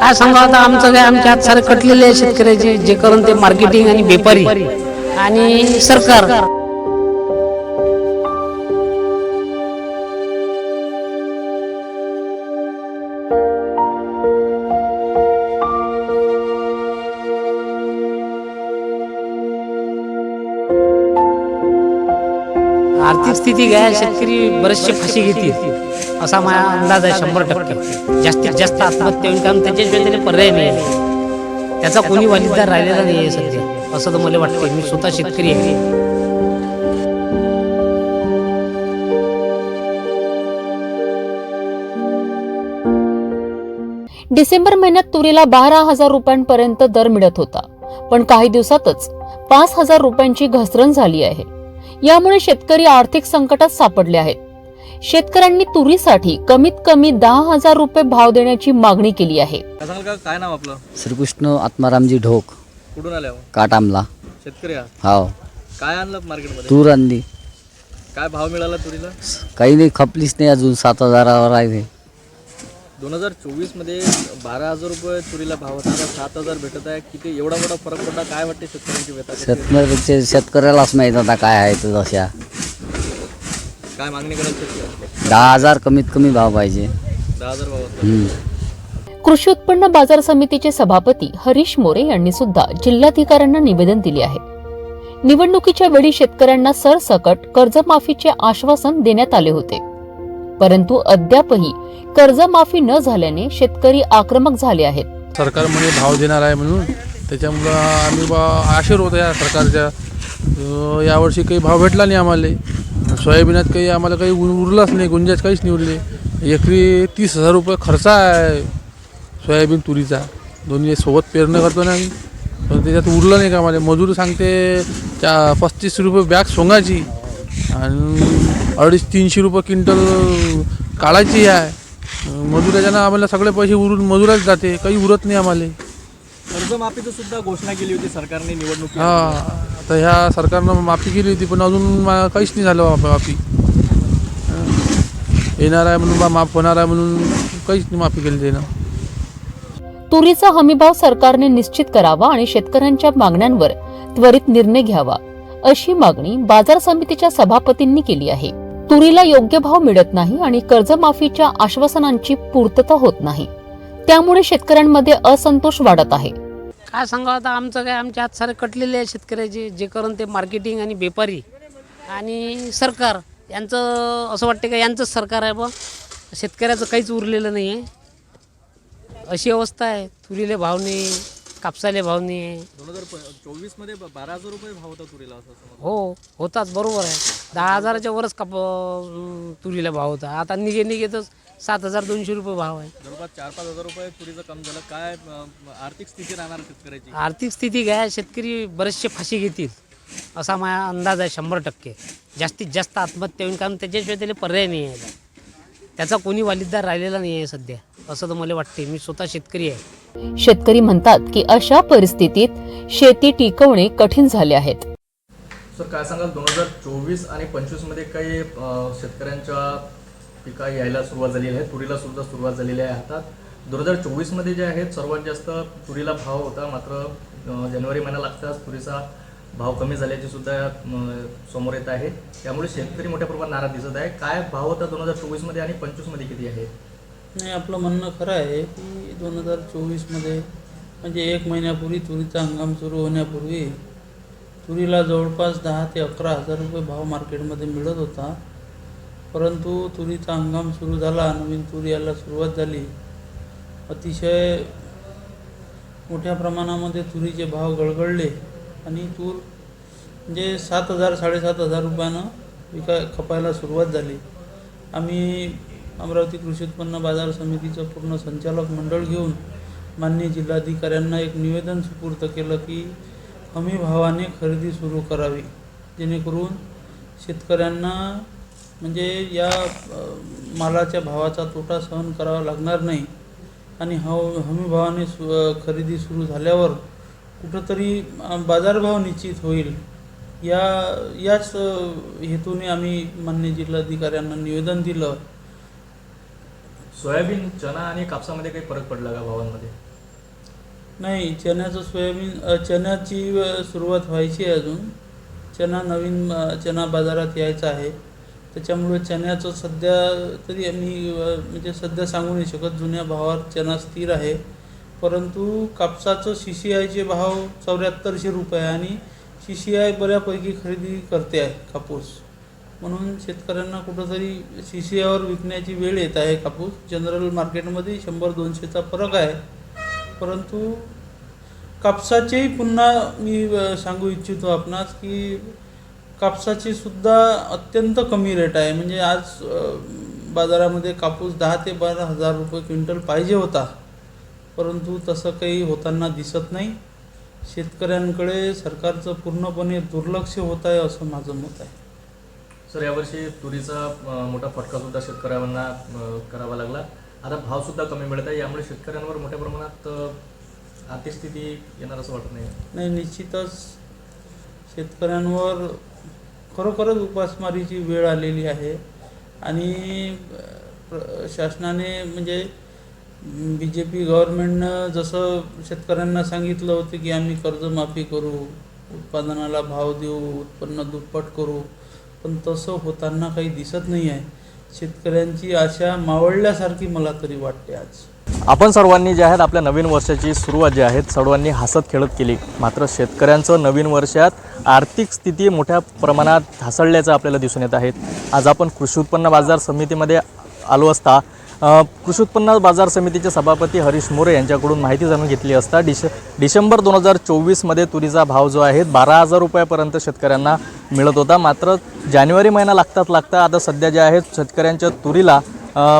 काय सांगा आता आमचं काय आमच्या हात सारे कटलेले आहे शेतकऱ्याचे जे करून ते मार्केटिंग आणि व्यापारी. आणि सरकार. आर्थिक स्थिती काय शेतकरी बरेचसे फाशी घेतील. असा माझा अंदाज आहे शंभर टक्के. जास्तीत जास्त आत्महत्या होईल कारण त्याच्याशिवाय त्याला पर्याय नाही त्याचा कोणी वालिदार राहिलेला नाही आहे सध्या. असं तर मला वाटतं मी स्वतः शेतकरी आहे. डिसेंबर महिन्यात तुरीला बारा हजार रुपयांपर्यंत दर मिळत होता. पण काही दिवसातच पाच हजार रुपयांची घसरण झाली आहे. यामुळे शेतकरी आर्थिक संकटात सापडले आहेत. शेतकऱ्यांनी तुरीसाठी कमीत कमी दहा हजार रुपये भाव देण्याची मागणी केली आहे. काय सांगाल का? काय नाव आपलं? श्रीकृष्ण आत्मारामजी ढोक. कुठून आले हो? काटामला. शेतकरी आहात? हाव. काय आणलं मार्केटमध्ये? तूर आणली. काय भाव मिळाला तुरीला? काही नाही खपलीच नाही अजून सात हजारावर आहे. दोन हजार चोवीसमध्ये बारा हजार रुपये तुरीला भाव होता. आता सात हजार भेटत आहे. किती? एवढा मोठा फरक पडला. काय वाटते शेतकऱ्यांची व्यथा? शेतकऱ्याचे शेतकऱ्यालाच माहीत आता काय आहे तर तशा काय मागणी शेतकरी? दहा हजार कमीत कमी भाव पाहिजे. दहा हजार भाव होता. हम्म. कृषी उत्पन्न बाजार समितीचे सभापती हरीश मोरे यांनी सुद्धा जिल्हाधिकाऱ्यांना निवेदन दिले आहे. निवडणुकीच्या वेळी शेतकऱ्यांना सरसकट कर्जमाफीचे आश्वासन देण्यात आले होते. परंतु अद्यापही कर्जमाफी न झाल्याने शेतकरी आक्रमक झाले आहेत. सरकार म्हणे भाव देणार आहे म्हणून. त्याच्यामुळं आम्ही बा आशीर होतो या सरकारच्या. यावर्षी काही भाव भेटला नाही आम्हाला. सोयाबीनात काही आम्हाला काही उर- उरलाच नाही गुंजाच काहीच नाही उरले. एकरी तीस हजार रुपये खर्च आहे सोयाबीन तुरीचा. दोन्ही सोबत पेरणं करतो ना आम्ही. पण त्याच्यात उरलं नाही का आम्हाला? मजूर सांगते त्या पस्तीस रुपये बॅग सोंगाची आणि अडीच तीनशे रुपये क्विंटल काढायची आहे. मजुराच्यानं आम्हाला सगळे पैसे उरून मजुराच जाते. काही उरत नाही आम्हाला. कर्जमाफीची सुद्धा घोषणा केली होती सरकारने निवडणुकी हा आता ह्या सरकारनं माफी केली होती पण अजून मा- काहीच नाही झालं बा- माफी. येणार आहे म्हणून बा माफ होणार आहे म्हणून काहीच नाही माफी केली त्यानं तुरीचा हमीभाव सरकारने निश्चित करावा आणि शेतकऱ्यांच्या मागण्यांवर त्वरित निर्णय घ्यावा. अशी मागणी बाजार समितीच्या सभापतींनी केली आहे. तुरीला योग्य भाव मिळत नाही आणि कर्जमाफीच्या आश्वासनांची पूर्तता होत नाही. त्यामुळे शेतकऱ्यांमध्ये असंतोष वाढत आहे. काय सांगा आता आमचं काय आमच्या हात सारे कटलेले आहे शेतकऱ्याचे जे करून ते मार्केटिंग आणि व्यापारी आणि सरकार. यांचं असं वाटते का यांचंच सरकार आहे बा. शेतकऱ्याचं काहीच उरलेलं नाही आहे. अशी अवस्था आहे. तुरीले भाव नाही. कापसाले भाव नाही आहे. दोन हजार चोवीसमध्ये बारा हजार रुपये भाव होता तुरीला असं समज हो होताच बरोबर आहे. दहा हजाराच्या वरच काप अं, तुरीला भाव होता. आता निघे निघेतच सात हजार दोनशे रुपये भाव आहे. जवळपास चार पाच हजार रुपये तुरीचं कम झालं. काय अं, आर्थिक स्थिती राहणार शेतकऱ्याची? आर्थिक स्थिती काय शेतकरी बरेचसे फाशी घेतील. असा माझा अंदाज आहे शंभर टक्के. जास्तीत जास्त आत्महत्या होईल कारण त्याच्याशिवाय त्याला पर्याय नाही आहे. त्याचा कोणी वालिदार राहिलेला नाही आहे सध्या. असं तर मला वाटते मी स्वतः शेतकरी आहे. शेतकरी म्हणतात की अशा परिस्थितीत शेती टिकवणे कठीण झाले आहेत. सर काय सांगाल? दोन हजार चोवीस आणि पंचवीसमध्ये काही अं, शेतकऱ्यांच्या पिका यायला सुरुवात झालेली आहे. तुरीला सुद्धा सुरुवात झालेली आहे हातात दोन हजार चोवीसमध्ये जे आहेत सर्वात जास्त तुरीला भाव होता. मात्र जानेवारी महिना लागताच तुरीचा भाव कमी झाल्याचे सुद्धा समोर येत आहे. त्यामुळे शेतकरी मोठ्या प्रमाणात नाराज दिसत आहे. काय भाव होता दोन हजार चोवीसमध्ये आणि पंचवीसमध्ये किती आहे? नाही आपलं म्हणणं खरं आहे की दोन हजार चोवीसमध्ये म्हणजे एक महिन्यापूर्वी तुरीचा हंगाम सुरू होण्यापूर्वी तुरीला जवळपास दहा ते अकरा हजार रुपये भाव मार्केटमध्ये मिळत होता. परंतु तुरीचा हंगाम सुरू झाला नवीन तुरी यायला सुरुवात झाली. अतिशय मोठ्या प्रमाणामध्ये तुरीचे भाव गळगळले. आणि तूर म्हणजे सात हजार साडेसात हजार रुपयानं विकाय खपायला सुरुवात झाली. आम्ही अमरावती कृषी उत्पन्न बाजार समितीचं पूर्ण संचालक मंडळ घेऊन मान्य जिल्हाधिकाऱ्यांना एक निवेदन सुपूर्त केलं की हमी भावाने खरेदी सुरू करावी. जेणेकरून शेतकऱ्यांना म्हणजे या मालाच्या भावाचा तोटा सहन करावा लागणार नाही. आणि हव हमी भावाने सु खरेदी सुरू झाल्यावर कुठंतरी बाजारभाव निश्चित होईल. या याच हेतूने आम्ही मान्य जिल्हाधिकाऱ्यांना निवेदन दिलं. सोयाबीन चना आणि कापसामध्ये काही फरक पडला का भावांमध्ये? नाही चण्याचं सोयाबीन चण्याची सुरुवात व्हायची आहे अजून. चना नवीन चना बाजारात यायचा आहे. त्याच्यामुळे चण्याचं सध्या तरी आम्ही म्हणजे सध्या सांगू नाही शकत. जुन्या भावावर चना स्थिर आहे. परंतु कापसाचं सी सी आयचे भाव चौऱ्याहत्तरशे रुपये आणि सी सी आय बऱ्यापैकी खरेदी करते आहे कापूस. म्हणून शेतकऱ्यांना कुठंतरी सी सी आयवर विकण्याची वेळ येत आहे कापूस. जनरल मार्केटमध्ये शंभर दोनशेचा फरक आहे. परंतु कापसाचेही पुन्हा मी सांगू इच्छितो आपणास की कापसाची सुद्धा अत्यंत कमी रेट आहे. म्हणजे आज बाजारामध्ये कापूस दहा ते बारा हजार रुपये क्विंटल पाहिजे होता. परंतु तसं काही होताना दिसत नाही. शेतकऱ्यांकडे सरकारचं पूर्णपणे दुर्लक्ष होत आहे असं माझं मत आहे. सर यावर्षी तुरीचा मोठा फटका सुद्धा शेतकऱ्यांना करावा लागला. आता भाव सुद्धा कमी मिळत आहे. यामुळे शेतकऱ्यांवर मोठ्या प्रमाणात अ, आर्थिक स्थिती येणार असं वाटत नाही. नाही निश्चितच शेतकऱ्यांवर खरोखरच उपासमारीची वेळ आलेली आहे. आणि शासनाने म्हणजे बी जे पी गव्हर्मेंटनं जसं शेतकऱ्यांना सांगितलं होतं की आम्ही कर्जमाफी करू उत्पादनाला भाव देऊ उत्पन्न दुप्पट करू पण तसं होताना काही दिसत नाही आहे. शेतकऱ्यांची आशा मावळल्यासारखी मला तरी वाटते आज. आपण सर्वांनी जे आहेत आपल्या नवीन वर्षाची सुरुवात जी आहे सर्वांनी हसत खेळत केली. मात्र शेतकऱ्यांचं नवीन वर्षात आर्थिक स्थिती मोठ्या प्रमाणात ढासळल्याचं आपल्याला दिसून येत आहे. आज आपण कृषी उत्पन्न बाजार समितीमध्ये आलो असता कृषी उत्पन्न बाजार समितीचे सभापती हरीश मोरे यांच्याकडून माहिती जाणून घेतली असता डिश डिसेंबर दोन हजार चोवीसमध्ये तुरीचा भाव जो आहे बारा हजार रुपयापर्यंत शेतकऱ्यांना मिळत होता. मात्र जानेवारी महिना लागतात लागता आता सध्या जे आहेत शेतकऱ्यांच्या तुरीला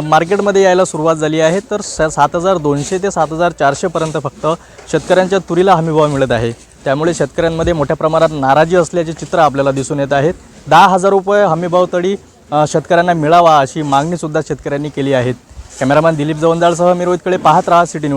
मार्केटमध्ये यायला सुरुवात झाली आहे. तर स सात हजार दोनशे ते सात हजार चारशेपर्यंत फक्त शेतकऱ्यांच्या तुरीला हमीभाव मिळत आहे. त्यामुळे शेतकऱ्यांमध्ये मोठ्या प्रमाणात नाराजी असल्याचे चित्र आपल्याला दिसून येत आहेत. दहा हजार रुपये हमीभाव तरी शेतकऱ्यांना मिळावा अशी मागणीसुद्धा शेतकऱ्यांनी केली आहे. कॅमेरामॅन दिलीप जवंदाळसह मी रोहितकडे पाहत राहा सिटी न्यूज.